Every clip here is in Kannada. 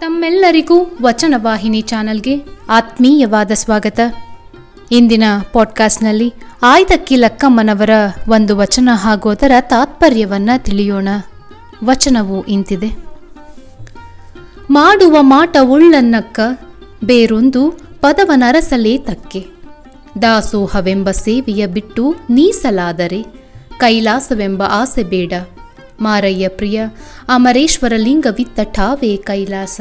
ತಮ್ಮೆಲ್ಲರಿಗೂ ವಚನವಾಹಿನಿ ಚಾನಲ್ಗೆ ಆತ್ಮೀಯವಾದ ಸ್ವಾಗತ. ಇಂದಿನ ಪಾಡ್ಕಾಸ್ಟ್ನಲ್ಲಿ ಆಯ್ದಕ್ಕಿ ಲಕ್ಕಮ್ಮನವರ ಒಂದು ವಚನ ಹಾಗೂ ಅದರ ತಾತ್ಪರ್ಯವನ್ನ ತಿಳಿಯೋಣ. ವಚನವು ಇಂತಿದೆ. ಮಾಡುವ ಮಾಟ ಉಳ್ಳನ್ನಕ್ಕ ಬೇರೊಂದು ಪದವನರಸಲೇ ತಕ್ಕೆ ದಾಸೋಹವೆಂಬ ಸೇವೆಯ ಬಿಟ್ಟು ನೀಸಲಾದರೆ, ಕೈಲಾಸವೆಂಬ ಆಸೆ ಬೇಡ. ಮಾರಯ್ಯ ಪ್ರಿಯ, ಅಮರೇಶ್ವರ ಲಿಂಗವಿತ್ತ ಠಾವೇ ಕೈಲಾಸ.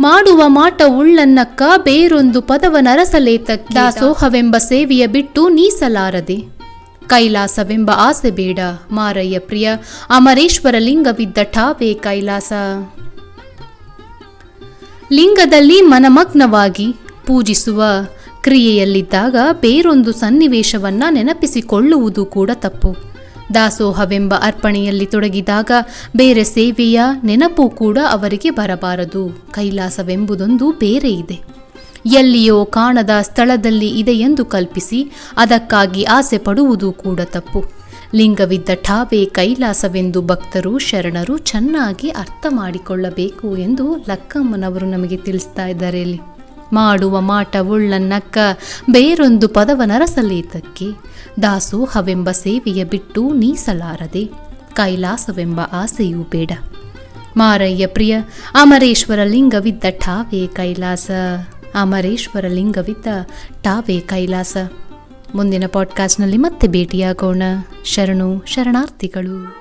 ಮಾಡುವ ಮಾಟ ಉಳ್ಳನ್ನಕ್ಕ, ಬೇರೊಂದು ಪದವ ನರಸಲೇತ ದಾಸೋಹವೆಂಬ ಸೇವೆಯ ಬಿಟ್ಟು ನೀಸಲಾರದೆ. ಕೈಲಾಸವೆಂಬ ಆಸೆ ಬೇಡ, ಮಾರಯ್ಯ ಪ್ರಿಯ, ಅಮರೇಶ್ವರ ಲಿಂಗವಿದ್ದ ಠಾವೇ ಕೈಲಾಸ. ಲಿಂಗದಲ್ಲಿ ಮನಮಗ್ನವಾಗಿ ಪೂಜಿಸುವ ಕ್ರಿಯೆಯಲ್ಲಿದ್ದಾಗ ಬೇರೊಂದು ಸನ್ನಿವೇಶವನ್ನ ನೆನಪಿಸಿಕೊಳ್ಳುವುದು ಕೂಡ ತಪ್ಪು. ದಾಸೋಹವೆಂಬ ಅರ್ಪಣೆಯಲ್ಲಿ ತೊಡಗಿದಾಗ ಬೇರೆ ಸೇವೆಯ ನೆನಪು ಕೂಡ ಅವರಿಗೆ ಬರಬಾರದು. ಕೈಲಾಸವೆಂಬುದೊಂದು ಬೇರೆ ಇದೆ. ಎಲ್ಲಿಯೋ ಕಾಣದ ಸ್ಥಳದಲ್ಲಿ ಇದೆ ಎಂದು ಕಲ್ಪಿಸಿ ಅದಕ್ಕಾಗಿ ಆಸೆ ಪಡುವುದು ಕೂಡ ತಪ್ಪು. ಲಿಂಗವಿದ್ದ ಠಾವೆ ಕೈಲಾಸವೆಂದು ಭಕ್ತರು, ಶರಣರು ಚೆನ್ನಾಗಿ ಅರ್ಥ ಮಾಡಿಕೊಳ್ಳಬೇಕು ಎಂದು ಲಕ್ಕಮ್ಮನವರು ನಮಗೆ ತಿಳಿಸ್ತಾ ಇದ್ದಾರೆ ಇಲ್ಲಿ ಮಾಡುವ ಮಾಟ ನಕ್ಕ ಬೇರೊಂದು ಪದವನರಸಲೇತಕ್ಕೆ. ದಾಸೋಹವೆಂಬ ಸೇವೆಯ ಬಿಟ್ಟು ನೀಸಲಾರದೆ. ಕೈಲಾಸವೆಂಬ ಆಸೆಯೂ ಬೇಡ. ಮಾರಯ್ಯ ಪ್ರಿಯ, ಅಮರೇಶ್ವರ ಲಿಂಗವಿದ್ದ ಠಾವೇ ಕೈಲಾಸ. ಅಮರೇಶ್ವರ ಲಿಂಗವಿದ್ದ ಠಾವೇ ಕೈಲಾಸ. ಮುಂದಿನ ಪಾಡ್ಕಾಸ್ಟ್ನಲ್ಲಿ ಮತ್ತೆ ಭೇಟಿಯಾಗೋಣ. ಶರಣು, ಶರಣಾರ್ಥಿಗಳು.